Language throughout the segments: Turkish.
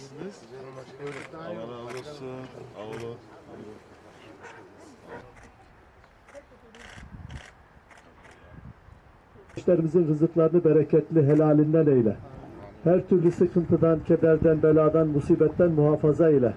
Nasılsınız? Allah razı olsun. Olun. İşlerimizin rızıklarını bereketli helalinden eyle. Her türlü sıkıntıdan, kederden, beladan, musibetten muhafaza eyle.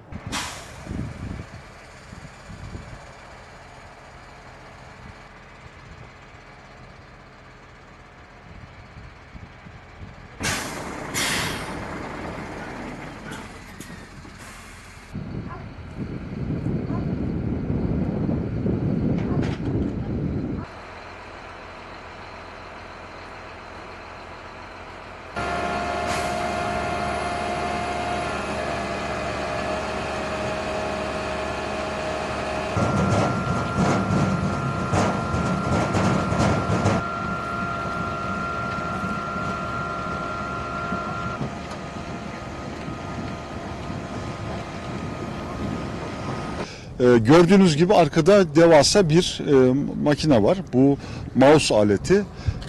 Ee, gördüğünüz gibi arkada devasa bir e, makine var. Bu mouse aleti.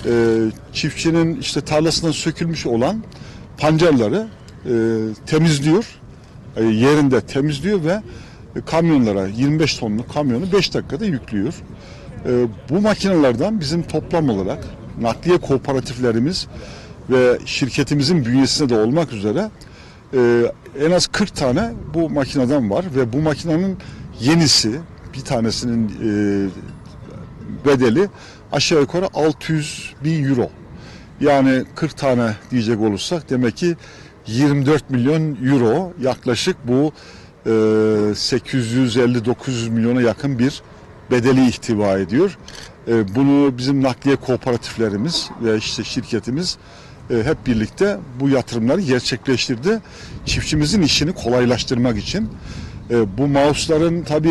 Ee, çiftçinin işte tarlasından sökülmüş olan pancarları e, temizliyor. E, yerinde temizliyor ve kamyonlara 25 tonluk kamyonu 5 dakikada yüklüyor. E, bu makinelerden bizim toplam olarak nakliye kooperatiflerimiz ve şirketimizin bünyesinde de olmak üzere e, en az 40 tane bu makineden var ve bu makinenin yenisi bir tanesinin e, bedeli aşağı yukarı 600 bin euro. Yani 40 tane diyecek olursak demek ki 24 milyon euro yaklaşık bu e, 850-900 milyona yakın bir bedeli ihtiva ediyor. E, bunu bizim nakliye kooperatiflerimiz ve işte şirketimiz e, hep birlikte bu yatırımları gerçekleştirdi. Çiftçimizin işini kolaylaştırmak için. E, bu mouse'ların tabi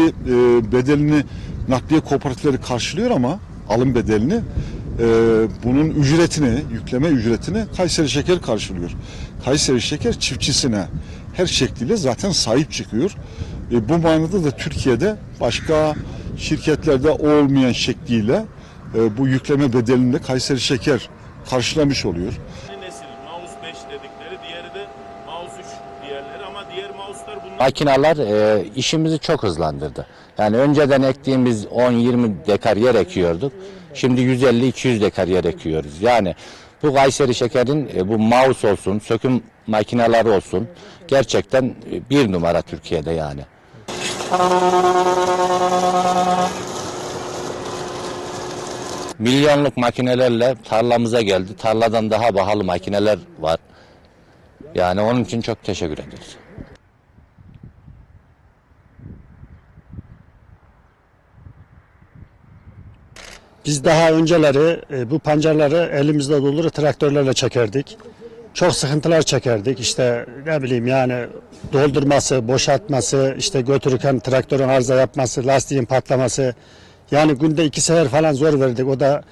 bedelini nakliye kooperatifleri karşılıyor ama alım bedelini e, bunun ücretini, yükleme ücretini Kayseri Şeker karşılıyor. Kayseri Şeker çiftçisine her şekliyle zaten sahip çıkıyor. E, bu manada da Türkiye'de başka şirketlerde olmayan şekliyle e, bu yükleme bedelini de Kayseri Şeker karşılamış oluyor. Yeni nesil mouse 5 dedikleri, diğeri de mouse 3 diğerleri ama diğer mouse'lar bunlar Makineler e, işimizi çok hızlandırdı. Yani önceden ektiğimiz 10-20 dekar yer ekiyorduk. Şimdi 150-200 dekar yer ekiyoruz. Yani bu Kayseri Şeker'in e, bu mouse olsun, söküm makineleri olsun gerçekten e, bir numara Türkiye'de yani. Milyonluk makinelerle tarlamıza geldi. Tarladan daha pahalı makineler var. Yani onun için çok teşekkür ederiz. Biz daha önceleri e, bu pancarları elimizde doldur traktörlerle çekerdik. Çok sıkıntılar çekerdik. İşte ne bileyim yani doldurması, boşaltması, işte götürürken traktörün arıza yapması, lastiğin patlaması. Yani günde iki sefer falan zor verdik. O da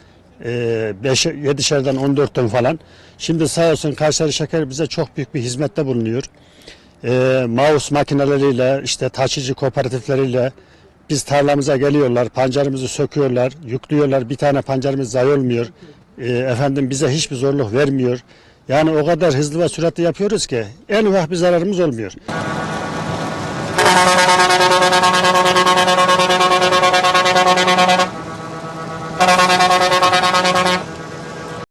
e, beş, yedişerden 14 ton falan. Şimdi sağ olsun Kayseri Şeker bize çok büyük bir hizmette bulunuyor. E, mouse makineleriyle, işte taşıcı kooperatifleriyle biz tarlamıza geliyorlar, pancarımızı söküyorlar, yüklüyorlar. Bir tane pancarımız zayi olmuyor. E, efendim bize hiçbir zorluk vermiyor. Yani o kadar hızlı ve süratli yapıyoruz ki en ufak bir zararımız olmuyor.